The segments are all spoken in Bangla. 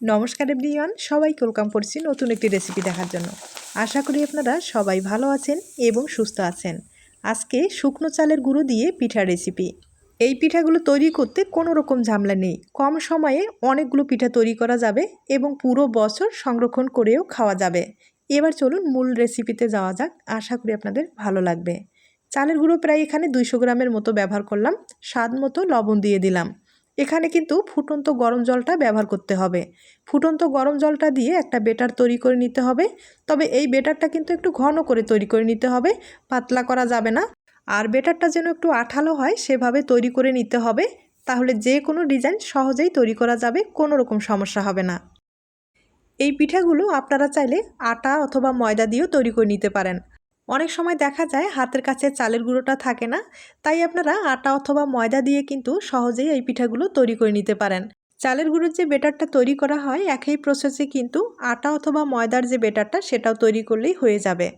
নমস্কার এভরিওয়ান, সবাইকে ওয়েলকাম করছি নতুন একটি রেসিপি দেখার জন্য। আশা করি আপনারা সবাই ভালো আছেন এবং সুস্থ আছেন। আজকে শুকনো চালের গুঁড়ো দিয়ে পিঠা রেসিপি এই পিঠাগুলো তৈরি করতে কোনো রকম ঝামেলা নেই। কম সময়ে অনেকগুলো পিঠা তৈরি করা যাবে এবং পুরো বছর সংরক্ষণ করেও খাওয়া যাবে। এবার চলুন মূল রেসিপিতে যাওয়া যাক। আশা করি আপনাদের ভালো লাগবে। চালের গুঁড়ো প্রায় এখানে দুইশো গ্রামের মতো ব্যবহার করলাম। স্বাদ মতো লবণ দিয়ে দিলাম। এখানে কিন্তু ফুটন্ত গরম জলটা ব্যবহার করতে হবে। ফুটন্ত গরম জলটা দিয়ে একটা বেটার তৈরি করে নিতে হবে। তবে এই বেটারটা কিন্তু একটু ঘন করে তৈরি করে নিতে হবে, পাতলা করা যাবে না। আর বেটারটা যেন একটু আঠালো হয়, সেভাবে তৈরি করে নিতে হবে। তাহলে যে কোনো ডিজাইন সহজেই তৈরি করা যাবে, কোনো রকম সমস্যা হবে না। এই পিঠাগুলো আপনারা চাইলে আটা অথবা ময়দা দিয়েও তৈরি করে নিতে পারেন। অনেক সময় দেখা যায় হাতের কাছে চালের গুঁড়োটা থাকে না, তাই আপনারা আটা অথবা ময়দা দিয়ে কিন্তু সহজেই এই পিঠাগুলো তৈরি করে নিতে পারেন। চালের গুঁড়োর যে বেটারটা তৈরি করা হয়, একই প্রসেসে কিন্তু আটা অথবা ময়দার যে বেটারটা সেটাও তৈরি করলেই হয়ে যাবে।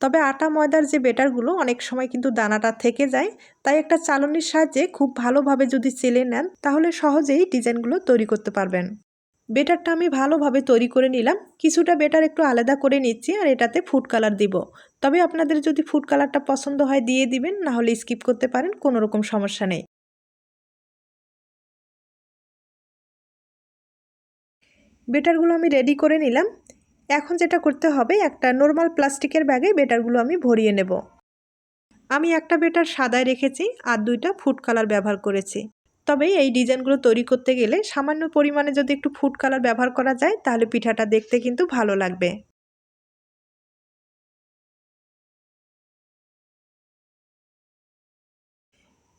তবে আটা, ময়দার যে বেটারগুলো অনেক সময় কিন্তু দানাটা থেকে যায়, তাই একটা চালনির সাহায্যে খুব ভালোভাবে যদি চেলে নেন, তাহলে সহজেই ডিজাইনগুলো তৈরি করতে পারবেন। বেটারটা আমি ভালোভাবে তৈরি করে নিলাম। কিছুটা বেটার একটু আলাদা করে নিচ্ছি আর এটাতে ফুড কালার দিব। তবে আপনাদের যদি ফুড কালারটা পছন্দ হয় দিয়ে দিবেন, না হলে স্কিপ করতে পারেন, কোনো রকম সমস্যা নেই। বেটারগুলো আমি রেডি করে নিলাম। এখন যেটা করতে হবে, একটা নর্মাল প্লাস্টিকের ব্যাগে বেটারগুলো আমি ভরিয়ে নেব। আমি একটা বেটার সাদায় রেখেছি আর দুইটা ফুড কালার ব্যবহার করেছি। তবে এই ডিজাইনগুলো তৈরি করতে গেলে সামান্য পরিমাণে যদি একটু ফুড কালার ব্যবহার করা যায়, তাহলে পিঠাটা দেখতে কিন্তু ভালো লাগবে।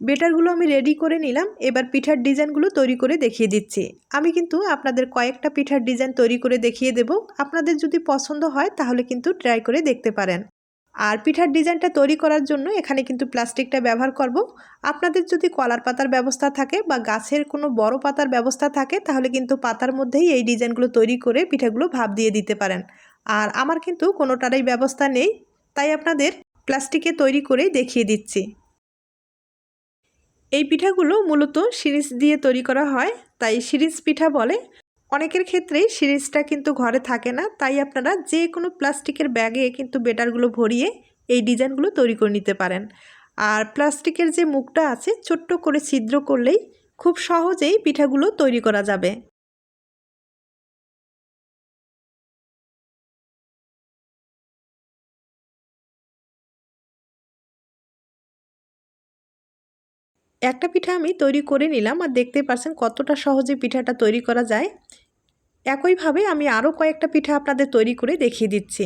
বেটারগুলো আমি রেডি করে নিলাম, এবার পিঠার ডিজাইনগুলো তৈরি করে দেখিয়ে দিচ্ছি। আমি কিন্তু আপনাদের কয়েকটা পিঠার ডিজাইন তৈরি করে দেখিয়ে দেব। আপনাদের যদি পছন্দ হয়, তাহলে কিন্তু ট্রাই করে দেখতে পারেন। আর পিঠার ডিজাইনটা তৈরি করার জন্য এখানে কিন্তু প্লাস্টিকটা ব্যবহার করব। আপনাদের যদি কলার পাতার ব্যবস্থা থাকে বা গাছের কোনো বড় পাতার ব্যবস্থা থাকে, তাহলে কিন্তু পাতার মধ্যেই এই ডিজাইনগুলো তৈরি করে পিঠাগুলো ভাব দিয়ে দিতে পারেন। আর আমার কিন্তু কোনোটারই ব্যবস্থা নেই, তাই আপনাদের প্লাস্টিকে তৈরি করে দেখিয়ে দিচ্ছি। এই পিঠাগুলো মূলত সিরিজ দিয়ে তৈরি করা হয়, তাই সিরিজ পিঠা বলে। অনেকের ক্ষেত্রেই সিরিজটা কিন্তু ঘরে থাকে না, তাই আপনারা যে কোনো প্লাস্টিকের ব্যাগে কিন্তু বেটারগুলো ভরিয়ে এই ডিজাইনগুলো তৈরি করে নিতে পারেন। আর প্লাস্টিকের যে মুখটা আছে ছোট্ট করে ছিদ্র করলেই খুব সহজেই পিঠাগুলো তৈরি করা যাবে। একটা পিঠা আমি তৈরি করে নিলাম আর দেখতে পাচ্ছেন কতটা সহজে পিঠাটা তৈরি করা যায়। একইভাবে আমি আরও কয়েকটা পিঠা আপনাদের তৈরি করে দেখিয়ে দিচ্ছি।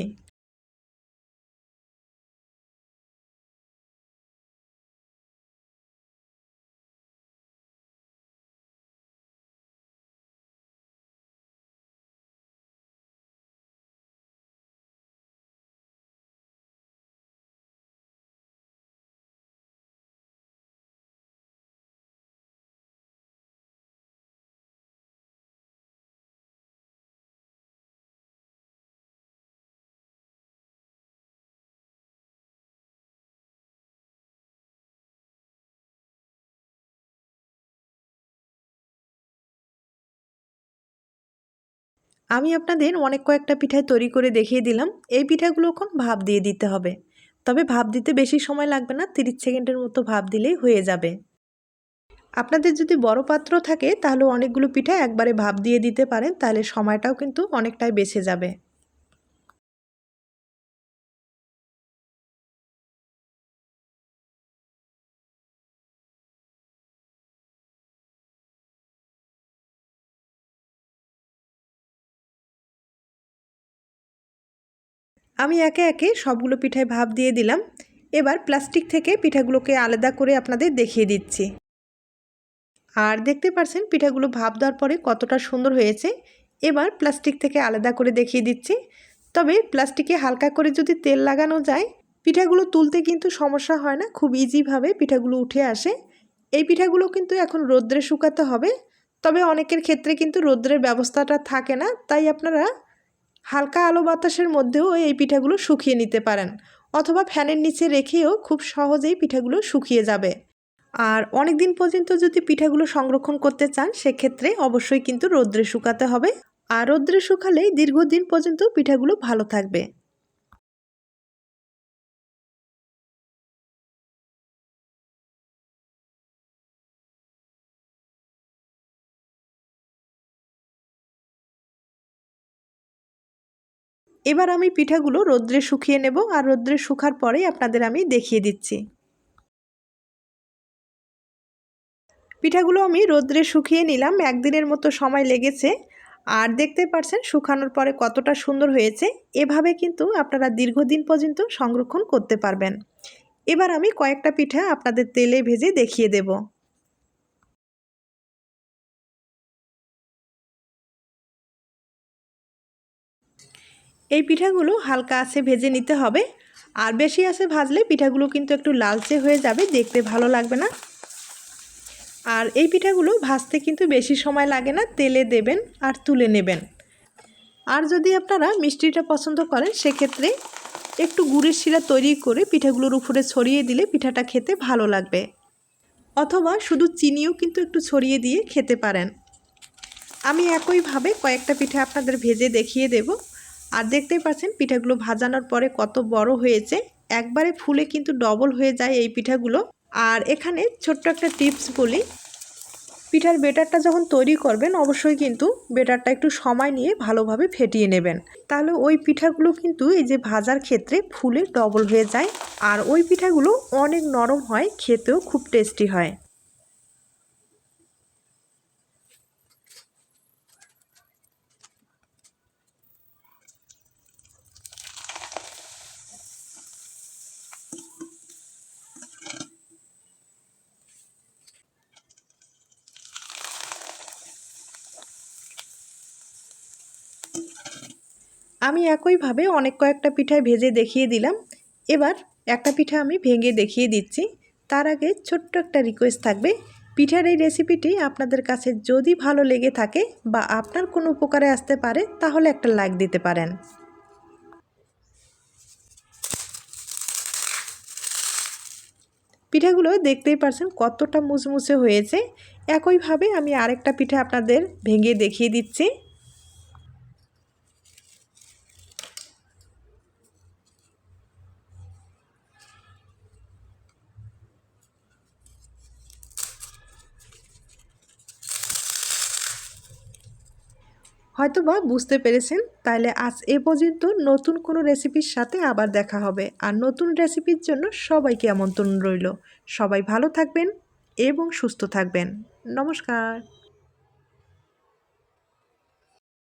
আমি আপনাদের অনেক কয়েকটা পিঠায় তৈরি করে দেখিয়ে দিলাম। এই পিঠাগুলো এখন ভাব দিয়ে দিতে হবে। তবে ভাব দিতে বেশি সময় লাগবে না, তিরিশ সেকেন্ডের মতো ভাব দিলেই হয়ে যাবে। আপনাদের যদি বড় পাত্র থাকে, তাহলে অনেকগুলো পিঠা একবারে ভাব দিয়ে দিতে পারেন, তাহলে সময়টাও কিন্তু অনেকটাই বেঁচে যাবে। আমি একে একে সবগুলো পিঠায় ভাব দিয়ে দিলাম। এবার প্লাস্টিক থেকে পিঠাগুলোকে আলাদা করে আপনাদের দেখিয়ে দিচ্ছি। আর দেখতে পাচ্ছেন পিঠাগুলো ভাব দেওয়ার পরে কতটা সুন্দর হয়েছে। এবার প্লাস্টিক থেকে আলাদা করে দেখিয়ে দিচ্ছি। তবে প্লাস্টিকে হালকা করে যদি তেল লাগানো যায়, পিঠাগুলো তুলতে কিন্তু সমস্যা হয় না। খুব ইজিভাবে পিঠাগুলো উঠে আসে। এই পিঠাগুলো কিন্তু এখন রোদ্রে শুকাতে হবে। তবে অনেকের ক্ষেত্রে কিন্তু রোদ্রের ব্যবস্থাটা থাকে না। তাই আপনারা হালকা আলো বাতাসের মধ্যেও এই পিঠাগুলো শুকিয়ে নিতে পারেন, অথবা ফ্যানের নিচে রেখেও খুব সহজেই পিঠাগুলো শুকিয়ে যাবে। আর অনেক দিন পর্যন্ত যদি পিঠাগুলো সংরক্ষণ করতে চান, সেক্ষেত্রে অবশ্যই কিন্তু রোদ্রে শুকাতে হবে। আর রোদ্রে শুকালেই দীর্ঘদিন পর্যন্ত পিঠাগুলো ভালো থাকবে। এবার আমি পিঠাগুলো রোদ্রে শুকিয়ে নেব আর রোদ্রে শুকার পরেই আপনাদের আমি দেখিয়ে দিচ্ছি। পিঠাগুলো আমি রোদ্রে শুকিয়ে নিলাম, একদিনের মতো সময় লেগেছে। আর দেখতে পারছেন শুকানোর পরে কতটা সুন্দর হয়েছে, এভাবে কিন্তু আপনারা দীর্ঘদিন পর্যন্ত সংরক্ষণ করতে পারবেন। এবার আমি কয়েকটা পিঠা আপনাদের তেলে ভেজে দেখিয়ে দেব। এই পিঠাগুলো হালকা আছে ভেজে নিতে হবে। আর বেশি আছে ভাজলে পিঠাগুলো কিন্তু একটু লালচে হয়ে যাবে, দেখতে ভালো লাগবে না। আর এই পিঠাগুলো ভাজতে কিন্তু বেশি সময় লাগে না, তেলে দেবেন আর তুলে নেবেন। আর যদি আপনারা মিষ্টিটা পছন্দ করেন, সেক্ষেত্রে একটু গুড়ের শিরা তৈরি করে পিঠাগুলোর উপরে ছড়িয়ে দিলে পিঠাটা খেতে ভালো লাগবে। অথবা শুধু চিনিও কিন্তু একটু ছড়িয়ে দিয়ে খেতে পারেন। আমি একইভাবে কয়েকটা পিঠা আপনাদের ভেজে দেখিয়ে দেব। আর দেখতেই পাচ্ছেন, পিঠাগুলো ভাজানোর পরে কত বড় হয়েছে। একবারে ফুলে কিন্তু ডবল হয়ে যায় এই পিঠাগুলো। আর এখানে ছোট্ট একটা টিপস বলি, পিঠার বেটারটা যখন তৈরি করবেন, অবশ্যই কিন্তু বেটারটা একটু সময় নিয়ে ভালোভাবে ফেটিয়ে নেবেন। তাহলে ওই পিঠাগুলো কিন্তু এই যে ভাজার ক্ষেত্রে ফুলে ডবল হয়ে যায়, আর ওই পিঠাগুলো অনেক নরম হয়, খেতেও খুব টেস্টি হয়। আমি একইভাবে অনেক কয়েকটা পিঠায় ভেজে দেখিয়ে দিলাম। এবার একটা পিঠা আমি ভেঙে দেখিয়ে দিচ্ছি। তার আগে ছোট্ট একটা রিকোয়েস্ট থাকবে। পিঠার এই রেসিপিটি আপনাদের কাছে যদি ভালো লেগে থাকে বা আপনার কোনো উপকারে আসতে পারে, তাহলে একটা লাইক দিতে পারেন। পিঠাগুলো দেখতেই পারছেন কতটা মুচমুচে হয়েছে। একইভাবে আমি আরেকটা পিঠা আপনাদের ভেঙে দেখিয়ে দিচ্ছি। হয়তো বা বুঝতে পেরেছেন? তাহলে আজ এ পর্যন্ত নতুন কোনো রেসিপির সাথে আবার দেখা হবে। আর নতুন রেসিপির জন্য সবাইকে আমন্ত্রণ রইল। সবাই ভালো থাকবেন এবং সুস্থ থাকবেন। নমস্কার।